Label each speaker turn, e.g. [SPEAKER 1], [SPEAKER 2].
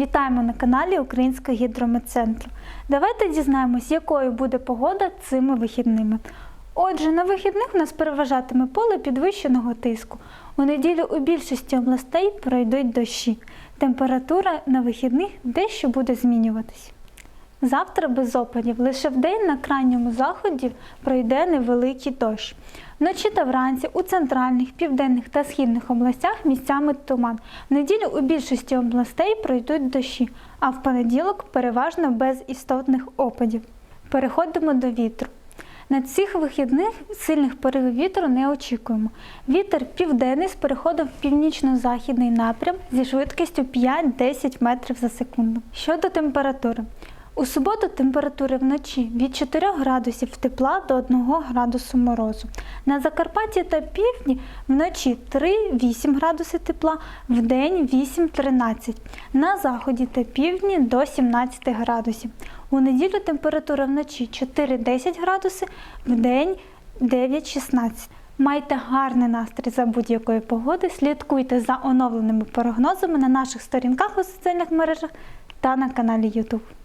[SPEAKER 1] Вітаємо на каналі Українського гідрометцентру. Давайте дізнаємось, якою буде погода цими вихідними. Отже, на вихідних у нас переважатиме поле підвищеного тиску. У неділю у більшості областей пройдуть дощі. Температура на вихідних дещо буде змінюватись. Завтра без опадів. Лише вдень на крайньому заході пройде невеликий дощ. Вночі та вранці у центральних, південних та східних областях місцями туман. В неділю у більшості областей пройдуть дощі, а в понеділок переважно без істотних опадів. Переходимо до вітру. На цих вихідних сильних поривів вітру не очікуємо. Вітер південний з переходом в північно-західний напрям зі швидкістю 5-10 метрів за секунду. Щодо температури. У суботу температури вночі від 4 градусів тепла до 1 градусу морозу. На Закарпатті та півдні вночі 3-8 градуси тепла, вдень 8-13. На заході та півдні до 17 градусів. У неділю температура вночі 4-10 градуси, вдень 9-16. Майте гарний настрій за будь-якої погоди, слідкуйте за оновленими прогнозами на наших сторінках у соціальних мережах та на каналі YouTube.